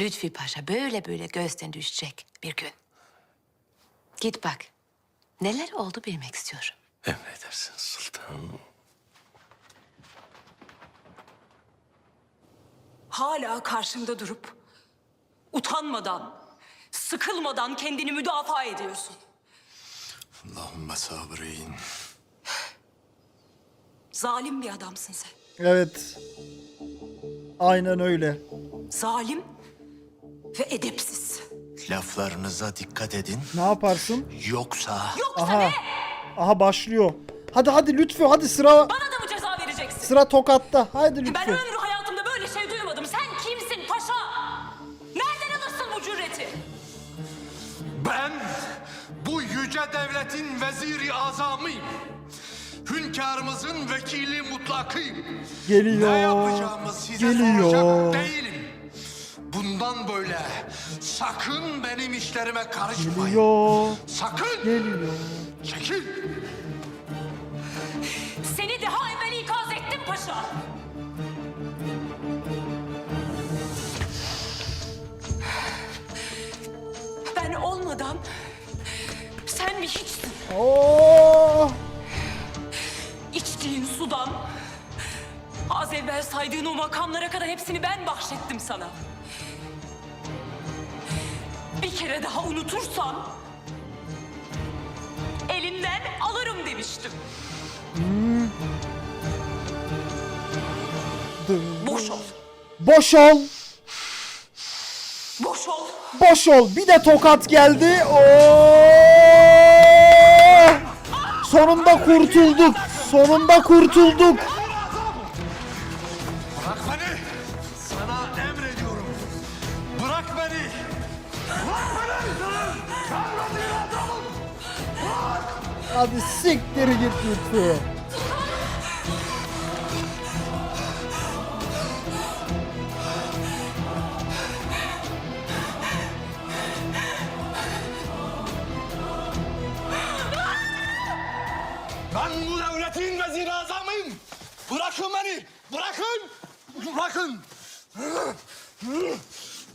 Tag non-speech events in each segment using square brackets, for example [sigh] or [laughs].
Lütfi Paşa böyle böyle gözden düşecek bir gün. Git bak. Neler oldu bilmek istiyorum. Emredersin sultanım. Hala karşımda durup utanmadan, sıkılmadan kendini müdafaa ediyorsun. Allahümme sabreyin. Zalim bir adamsın sen. Evet. Aynen öyle. Zalim ve edepsiz. Laflarınıza dikkat edin. Ne yaparsın? Yoksa Yoksa Aha. ne? Aha başlıyor. Hadi hadi Lütfü hadi sıra Bana da mı ceza vereceksin? sıra tokatta. Haydi Ben Lütfü. ömrü hayatımda böyle şey duymadım. Sen kimsin paşa? Nereden alırsın bu cüreti? Ben bu yüce devletin veziri azamıyım. Hünkârımızın vekili mutlakıyım. Geliyor. Ne yapacağımı size Geliyor. soracak değilim. Bundan böyle sakın benim işlerime karışmayın. Geliyor. Sakın. Geliyor. Çekil. Seni daha evvel ikaz ettim paşa. Ben olmadan sen bir hiçsin. Oo! İçtiğin sudan az evvel saydığın o makamlara kadar hepsini ben bahşettim sana. Bir kere daha unutursan elinden alırım demiştim. Boş ol. Boş ol. Boş ol. Boş ol. Bir de tokat geldi. Oo! Sonunda kurtulduk. Sonunda kurtulduk. Hadi siktir git Lütfü. Ben bu devletin veziri azamıyım. Bırakın beni. Bırakın. Bırakın.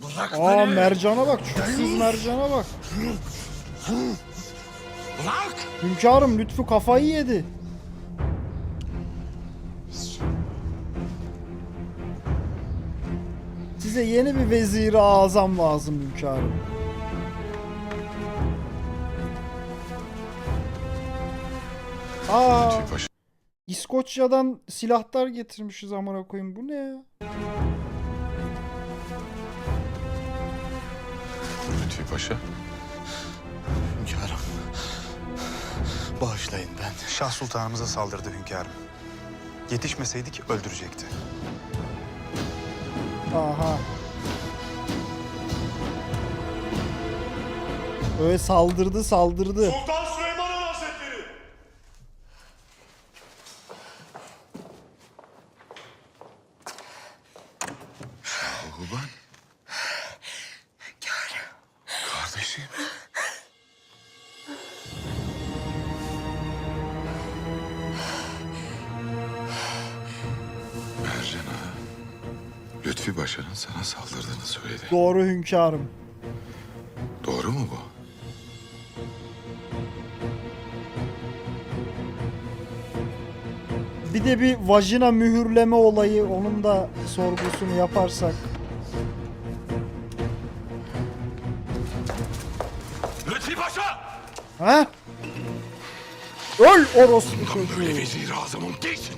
Bırak Aa beni. mercana bak. Çuksuz mercana bak. Bırak. Hünkârım Lütfü kafayı yedi. Size yeni bir veziri azam lazım hünkârım. Aa, İskoçya'dan silahlar getirmişiz amına koyayım. Bu ne ya? Lütfi Paşa. Bağışlayın ben. Şah Sultanımıza saldırdı hünkârım. Yetişmeseydik öldürecekti. Aha. Öyle saldırdı saldırdı. Sultan Süleyman Lütfi Paşa'nın sana saldırdığını söyledi. Doğru hünkârım. Doğru mu bu? Bir de bir vajina mühürleme olayı onun da sorgusunu yaparsak. Lütfi Paşa. Ha? Öl orospu Bundan çocuğu. böyle vezir azamın değilsin.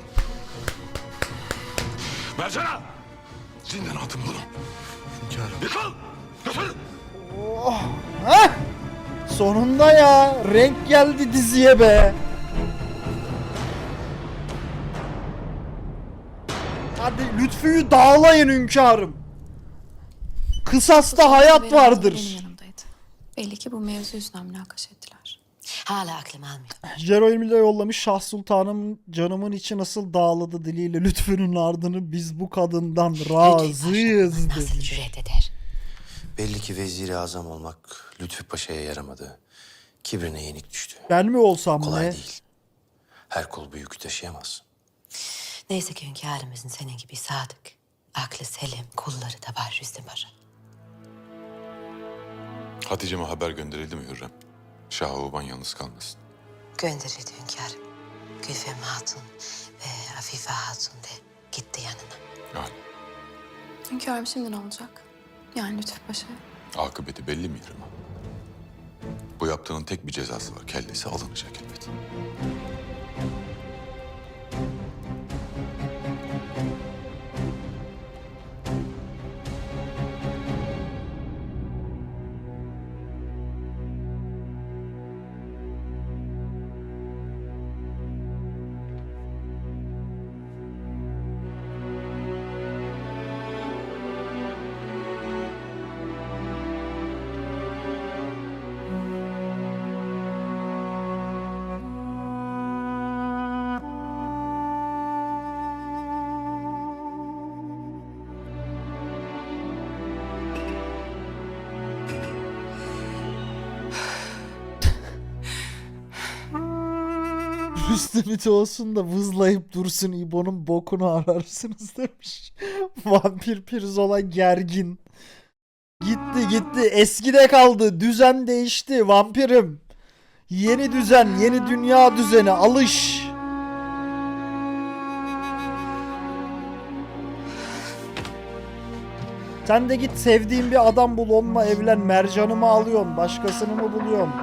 Mercan'a. Zindan atın bunu. Hünkârım. Yıkıl. Götür. Ha? Sonunda ya renk geldi diziye be. Hadi Lütfü'yü dağlayın hünkârım. Kısasta hayat vardır. Belli ki bu mevzu yüzünden münakaşa ettiler. Hala aklım almıyor. Jeroen ile yollamış Şah Sultanım canımın içi nasıl dağladı diliyle Lütfü'nün ardını biz bu kadından razıyız Paşa nasıl demiş. cüret eder? Belli ki veziri azam olmak Lütfü Paşa'ya yaramadı. Kibrine yenik düştü. Ben mi olsam Kolay ne? değil. Her kol bu yükü taşıyamaz. Neyse ki hünkârımızın senin gibi sadık, aklı selim kulları da var Rüstem Paşa. Hatice'me haber gönderildi mi Hürrem? Şah Oban yalnız kalmasın. Gönderildi hünkârım. Gülfem Hatun ve Afife Hatun de gitti yanına. Yani Hünkârım şimdi ne olacak? Yani Lütfü Paşa'ya. akıbeti belli mi İrem? Bu yaptığının tek bir cezası var. Kellesi alınacak elbet. [laughs] Üstünü olsun da vızlayıp dursun İbo'nun bokunu ararsınız demiş. [laughs] Vampir Pirzola gergin. Gitti gitti eskide kaldı düzen değişti vampirim. Yeni düzen yeni dünya düzeni alış. Sen de git sevdiğin bir adam bul onunla evlen mercanımı alıyorsun başkasını mı buluyorsun?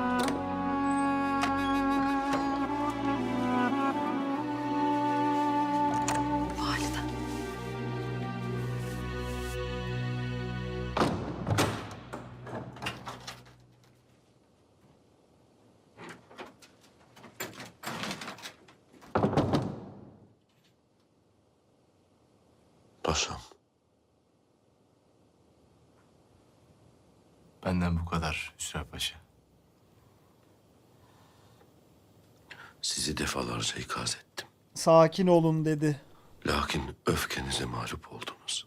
Paşam. Benden bu kadar Hüsrev Paşa. Sizi defalarca ikaz ettim. Sakin olun dedi. Lakin öfkenize mağlup oldunuz.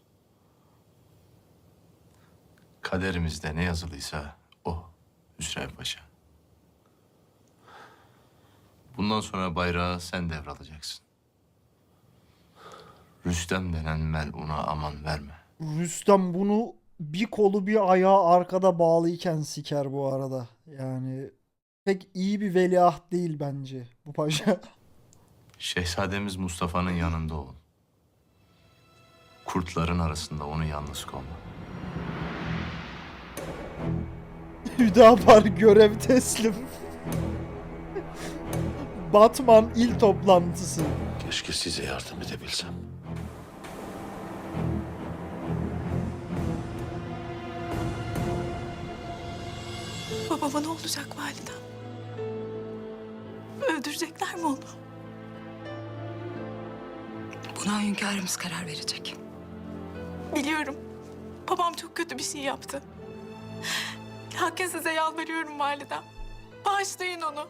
Kaderimizde ne yazılıysa o Hüsrev Paşa. Bundan sonra bayrağı sen devralacaksın. Rüstem denen meluna aman verme. Rüstem bunu bir kolu bir ayağı arkada bağlıyken siker bu arada. Yani pek iyi bir veliaht değil bence bu paşa. Şehzademiz Mustafa'nın yanında ol. Kurtların arasında onu yalnız koyma. [laughs] Hüdapar görev teslim. Batman il toplantısı. Keşke size yardım edebilsem. Babama ne olacak validem? Öldürecekler mi onu? Buna hünkârımız karar verecek. Biliyorum. Babam çok kötü bir şey yaptı. Lakin size yalvarıyorum validem. Bağışlayın onu.